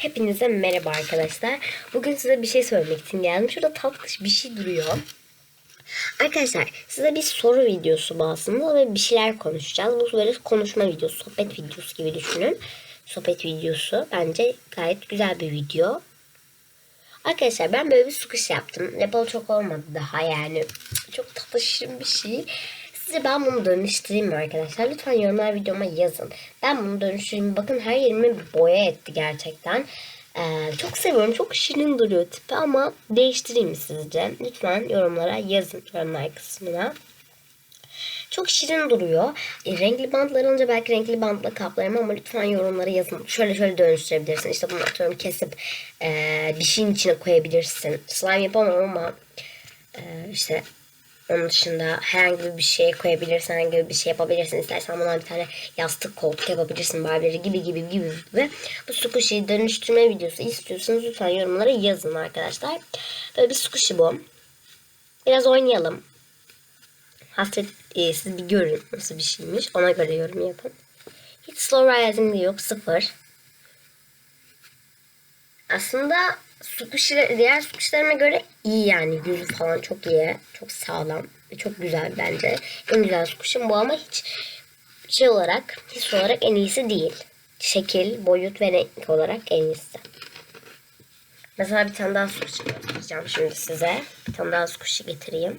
Hepinize merhaba arkadaşlar. Bugün size bir şey söylemek için geldim. Şurada tatlış bir şey duruyor. Arkadaşlar size bir soru videosu bu aslında ve bir şeyler konuşacağız. Bu böyle konuşma videosu, sohbet videosu gibi düşünün. Sohbet videosu bence gayet güzel bir video. Arkadaşlar ben böyle bir sukuş yaptım. Yapalı çok olmadı daha yani. Çok tatlışım bir şey. Size ben bunu dönüştüreyim arkadaşlar? Lütfen yorumlar videoma yazın. Ben bunu dönüştüreyim. Bakın her yerimi boya etti gerçekten. Ee, çok seviyorum. Çok şirin duruyor tipi ama değiştireyim mi sizce? Lütfen yorumlara yazın. Yorumlar kısmına. Çok şirin duruyor. E, renkli bantlar alınca belki renkli bantla kaplarım ama lütfen yorumlara yazın. Şöyle şöyle dönüştürebilirsin. İşte bunu atıyorum kesip e, bir şeyin içine koyabilirsin. Slime yapamam ama e, işte onun dışında herhangi bir şey koyabilirsin, herhangi bir şey yapabilirsin. İstersen buna bir tane yastık koltuk yapabilirsin Barbie'leri gibi gibi gibi gibi. Bu squishy dönüştürme videosu istiyorsanız lütfen yorumlara yazın arkadaşlar. Böyle bir squishy bu. Biraz oynayalım. Hasret e, siz bir görün nasıl bir şeymiş. Ona göre yorum yapın. Hiç slow rising yok. Sıfır. Aslında squishy, diğer squishy'lerime göre iyi yani. Yüzü falan çok iyi. Çok sağlam. ve Çok güzel bence. En güzel squishy'm bu ama hiç şey olarak, his olarak en iyisi değil. Şekil, boyut ve renk olarak en iyisi. Mesela bir tane daha squishy göstereceğim şimdi size. Bir tane daha squishy getireyim.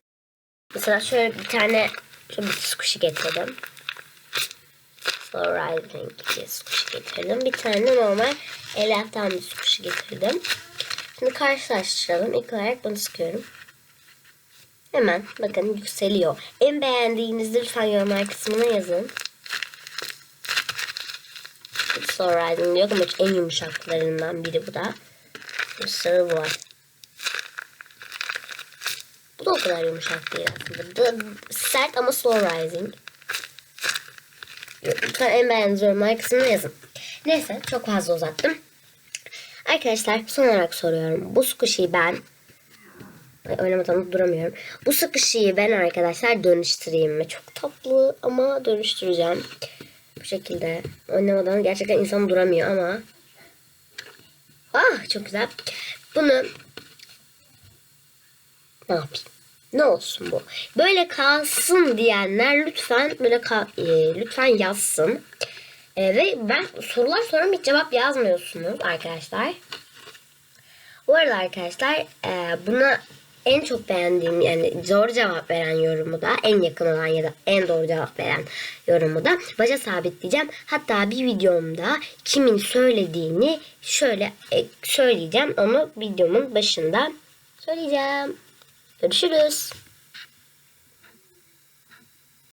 Mesela şöyle bir tane şöyle bir squishy getirdim. Slow Rising bir squishy getirdim. Bir tane normal elaftan bir squishy getirdim. Şimdi karşılaştıralım. İlk olarak bunu sıkıyorum. Hemen bakın yükseliyor. En beğendiğinizi lütfen yorumlar kısmına yazın. Slow Rising diyor ama en yumuşaklarından biri bu da. Bir sarı var. Bu da o kadar yumuşak değil aslında. Bu sert ama slow rising. Lütfen en beğendiğiniz yorumlar kısmına yazın. Neyse çok fazla uzattım. Arkadaşlar son olarak soruyorum. Bu squishy'yi ben oynamadan duramıyorum. Bu squishy'yi ben arkadaşlar dönüştüreyim mi? Çok tatlı ama dönüştüreceğim. Bu şekilde. Oynamadan gerçekten insan duramıyor ama. Ah çok güzel. Bunu ne yapayım? Ne olsun bu? Böyle kalsın diyenler lütfen böyle kal, e, lütfen yazsın. E, ve ben sorular soruyorum hiç cevap yazmıyorsunuz arkadaşlar. Bu arada arkadaşlar e, buna en çok beğendiğim yani doğru cevap veren yorumu da en yakın olan ya da en doğru cevap veren yorumu da başa sabitleyeceğim. Hatta bir videomda kimin söylediğini şöyle e, söyleyeceğim. Onu videomun başında söyleyeceğim. Görüşürüz.